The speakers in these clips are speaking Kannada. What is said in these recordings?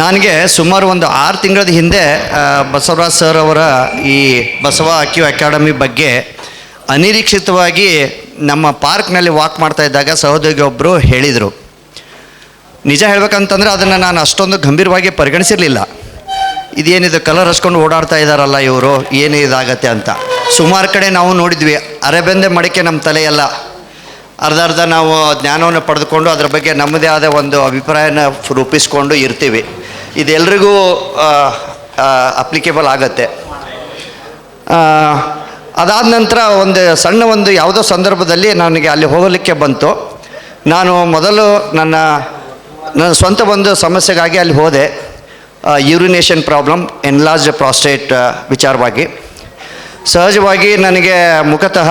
ನನಗೆ ಸುಮಾರು ಒಂದು ಆರು ತಿಂಗಳ ಹಿಂದೆ ಬಸವರಾಜ್ ಸರ್ ಅವರ ಈ ಬಸವ ಅಕ್ಯೂ ಅಕಾಡೆಮಿ ಬಗ್ಗೆ ಅನಿರೀಕ್ಷಿತವಾಗಿ ನಮ್ಮ ಪಾರ್ಕ್ನಲ್ಲಿ ವಾಕ್ ಮಾಡ್ತಾ ಇದ್ದಾಗ ಸಹೋದ್ಯೋಗಿ ಒಬ್ಬರು ಹೇಳಿದರು. ನಿಜ ಹೇಳ್ಬೇಕಂತಂದ್ರೆ ಅದನ್ನು ನಾನು ಅಷ್ಟೊಂದು ಗಂಭೀರವಾಗಿ ಪರಿಗಣಿಸಿರಲಿಲ್ಲ. ಇದೇನಿದು ಕಲರ್ ಹಚ್ಕೊಂಡು ಓಡಾಡ್ತಾ ಇದ್ದಾರಲ್ಲ ಇವರು, ಏನು ಇದಾಗತ್ತೆ ಅಂತ. ಸುಮಾರು ಕಡೆ ನಾವು ನೋಡಿದ್ವಿ, ಅರೆಬೆಂದೆ ಮಡಿಕೆ ನಮ್ಮ ತಲೆಯಲ್ಲ. ಅರ್ಧ ಅರ್ಧ ನಾವು ಜ್ಞಾನವನ್ನು ಪಡೆದುಕೊಂಡು ಅದರ ಬಗ್ಗೆ ನಮ್ಮದೇ ಆದ ಒಂದು ಅಭಿಪ್ರಾಯನ ರೂಪಿಸ್ಕೊಂಡು ಇರ್ತೀವಿ. ಇದೆಲ್ರಿಗೂ ಅಪ್ಲಿಕೇಬಲ್ ಆಗತ್ತೆ. ಅದಾದ ನಂತರ ಒಂದು ಸಣ್ಣ ಒಂದು ಯಾವುದೋ ಸಂದರ್ಭದಲ್ಲಿ ನನಗೆ ಅಲ್ಲಿ ಹೋಗಲಿಕ್ಕೆ ಬಂತು. ನಾನು ಮೊದಲು ನನ್ನ ನನ್ನ ಸ್ವಂತ ಒಂದು ಸಮಸ್ಯೆಗಾಗಿ ಅಲ್ಲಿ ಹೋದೆ. ಯೂರಿನೇಷನ್ ಪ್ರಾಬ್ಲಮ್ ಎನ್ಲಾರ್ಜ್ ಪ್ರಾಸ್ಟೇಟ್ ವಿಚಾರವಾಗಿ. ಸಹಜವಾಗಿ ನನಗೆ ಮುಖತಃ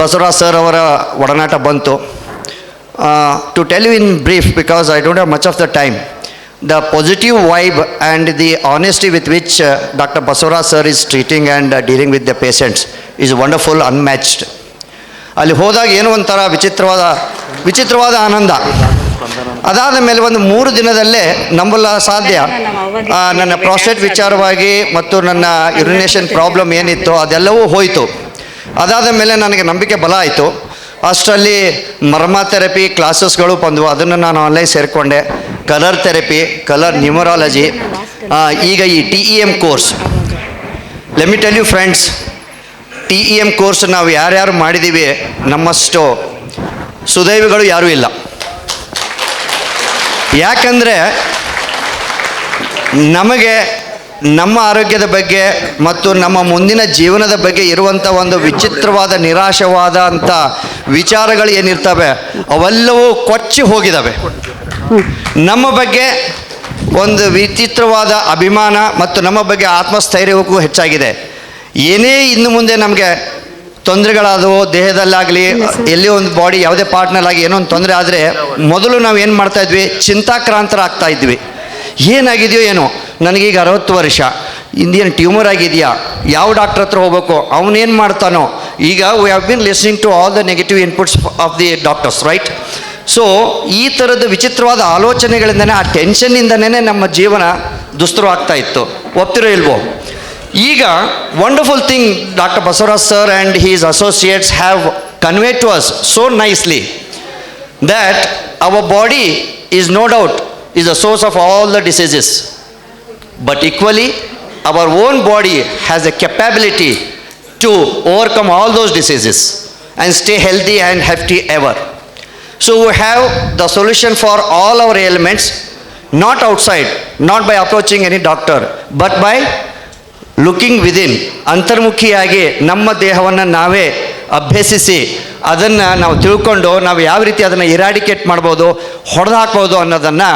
ಬಸವರಾಜ್ ಸರ್ ಅವರ ಒಡನಾಟ ಬಂತು. To tell you in brief because I don't have much of the time the positive vibe and the honesty with which doctor Basavaraj sir is treating and dealing with the patients is wonderful unmatched ಅಲ್ಲಿ ಹೋದಾಗ ಏನೋ ಒಂಥರ ವಿಚಿತ್ರವಾದ ವಿಚಿತ್ರವಾದ ಆನಂದ. ಅದಾದ ಮೇಲೆ ಒಂದು ಮೂರು ದಿನದಲ್ಲೇ ನಂಬಲ್ಲ ಸಾಧ್ಯ. ನನ್ನ ಪ್ರಾಸ್ಟೇಟ್ ವಿಚಾರವಾಗಿ ಮತ್ತು ನನ್ನ ಯುರಿನೇಷನ್ ಪ್ರಾಬ್ಲಮ್ ಏನಿತ್ತು ಅದೆಲ್ಲವೂ ಹೋಯಿತು. ಅದಾದ ಮೇಲೆ ನನಗೆ ನಂಬಿಕೆ ಬಲ ಆಯಿತು. ಅಷ್ಟರಲ್ಲಿ ಮರ್ಮ ಥೆರಪಿ ಕ್ಲಾಸಸ್ಗಳು ಬಂದವು. ಅದನ್ನು ನಾನು ಆನ್ಲೈನ್ ಸೇರಿಕೊಂಡೆ. ಕಲರ್ ಥೆರಪಿ ಕಲರ್ ನ್ಯೂಮರಾಲಜಿ ಈಗ ಈ T E M course let me tell you friends T E M course ನಾವು ಯಾರ್ಯಾರು ಮಾಡಿದ್ದೀವಿ ನಮ್ಮಷ್ಟು ಸುದೈವಿಗಳು ಯಾರೂ ಇಲ್ಲ. ಯಾಕಂದರೆ ನಮಗೆ ನಮ್ಮ ಆರೋಗ್ಯದ ಬಗ್ಗೆ ಮತ್ತು ನಮ್ಮ ಮುಂದಿನ ಜೀವನದ ಬಗ್ಗೆ ಇರುವಂಥ ಒಂದು ವಿಚಿತ್ರವಾದ ನಿರಾಶವಾದ ಅಂಥ ವಿಚಾರಗಳು ಏನಿರ್ತವೆ, ಅವೆಲ್ಲವೂ ಕೊಚ್ಚಿ ಹೋಗಿದ್ದಾವೆ ನಮ್ಮ ಬಗ್ಗೆ ಒಂದು ವಿಚಿತ್ರವಾದ ಅಭಿಮಾನ ಮತ್ತು ನಮ್ಮ ಬಗ್ಗೆ ಆತ್ಮಸ್ಥೈರ್ಯವಕ್ಕೂ ಹೆಚ್ಚಾಗಿದೆ. ಏನೇ ಇನ್ನು ಮುಂದೆ ನಮಗೆ ತೊಂದರೆಗಳಾದವು ದೇಹದಲ್ಲಾಗಲಿ ಎಲ್ಲಿ ಒಂದು ಬಾಡಿ ಯಾವುದೇ ಪಾರ್ಟ್ನಲ್ಲಾಗಿ ಏನೋ ಒಂದು ತೊಂದರೆ ಆದರೆ ಮೊದಲು ನಾವು ಏನು ಮಾಡ್ತಾ ಇದ್ವಿ? ಚಿಂತಾಕ್ರಾಂತರಾಗ್ತಾ ಇದ್ವಿ. ಏನಾಗಿದೆಯೋ ಏನೋ. ನನಗೀಗ ಅರವತ್ತು ವರ್ಷ. ಇಂದೇನು ಟ್ಯೂಮರ್ ಆಗಿದೆಯಾ? ಯಾವ ಡಾಕ್ಟ್ರ್ ಹತ್ರ ಹೋಗ್ಬೇಕು? ಅವನೇನು ಮಾಡ್ತಾನೋ? ಈಗ we have been listening to all the negative inputs of the doctors right so ಈ ಥರದ ವಿಚಿತ್ರವಾದ ಆಲೋಚನೆಗಳಿಂದನೆ, ಆ ಟೆನ್ಷನ್ನಿಂದನೇ ನಮ್ಮ ಜೀವನ ದುಸ್ತರು ಆಗ್ತಾ ಇತ್ತು. ಒಪ್ತಿರೋ ಇಲ್ವೋ? ಈಗ wonderful thing doctor Basavaraj sir and his associates have convey to us so nicely that our body is no doubt is a source of all the diseases but equally our own body has a capability to overcome all those diseases and stay healthy and happy ever so we have the solution for all our ailments, not outside, not by approaching any doctor, but by looking within ಅಂತರ್ಮುಖಿಯಾಗಿ ನಮ್ಮ ದೇಹವನ್ನು ನಾವೇ ಅಭ್ಯಸಿಸಿ ಅದನ್ನು ನಾವು ತಿಳ್ಕೊಂಡು ನಾವು ಯಾವ ರೀತಿ ಅದನ್ನು ಇರಾಡಿಕೇಟ್ ಮಾಡ್ಬೋದು ಹೊಡೆದು ಹಾಕ್ಬೋದು ಅನ್ನೋದನ್ನು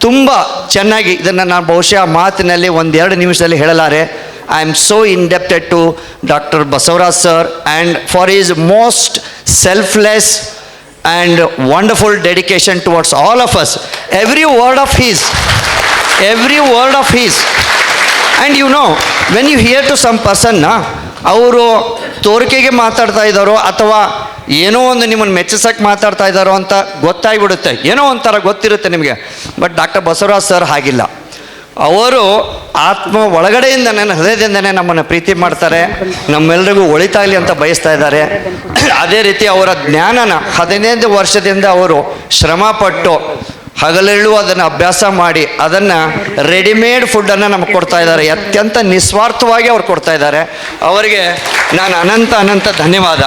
ತುಂಬ ಚೆನ್ನಾಗಿ ಇದನ್ನು ನಾನು ಬಹುಶಃ ಮಾತಿನಲ್ಲಿ ಒಂದೆರಡು ನಿಮಿಷದಲ್ಲಿ ಹೇಳಲಾರೆ. I am so indebted to doctor Basavaraj sir and for his most selfless and wonderful dedication towards all of us every word of his every word of his and you know when you hear to some ಪರ್ಸನ್ನ ಅವರು ತೋರಿಕೆಗೆ ಮಾತಾಡ್ತಾ ಇದ್ದಾರೋ ಅಥವಾ ಏನೋ ಒಂದು ನಿಮ್ಮನ್ನು ಮೆಚ್ಚಿಸೋಕ್ಕೆ ಮಾತಾಡ್ತಾ ಇದ್ದಾರೋ ಅಂತ ಗೊತ್ತಾಗ್ಬಿಡುತ್ತೆ. ಏನೋ ಒಂಥರ ಗೊತ್ತಿರುತ್ತೆ ನಿಮಗೆ. ಬಟ್ ಡಾಕ್ಟರ್ ಬಸವರಾಜ್ ಸರ್ ಹಾಗಿಲ್ಲ. ಅವರು ಆತ್ಮ ಒಳಗಡೆಯಿಂದ ನನ್ನ ಹೃದಯದಿಂದನೇ ನಮ್ಮನ್ನು ಪ್ರೀತಿ ಮಾಡ್ತಾರೆ. ನಮ್ಮೆಲ್ಲರಿಗೂ ಒಳಿತಾಗಲಿ ಅಂತ ಬಯಸ್ತಾ ಇದ್ದಾರೆ. ಅದೇ ರೀತಿ ಅವರ ಜ್ಞಾನನ ಹದಿನೈದು ವರ್ಷದಿಂದ ಅವರು ಶ್ರಮಪಟ್ಟು ಹಗಲೆಳ್ಳು ಅದನ್ನು ಅಭ್ಯಾಸ ಮಾಡಿ ಅದನ್ನು ರೆಡಿಮೇಡ್ ಫುಡ್ಡನ್ನು ನಮಗೆ ಕೊಡ್ತಾ ಇದ್ದಾರೆ. ಅತ್ಯಂತ ನಿಸ್ವಾರ್ಥವಾಗಿ ಅವ್ರು ಕೊಡ್ತಾ ಇದ್ದಾರೆ. ಅವರಿಗೆ ನಾನು ಅನಂತ ಅನಂತ ಧನ್ಯವಾದ.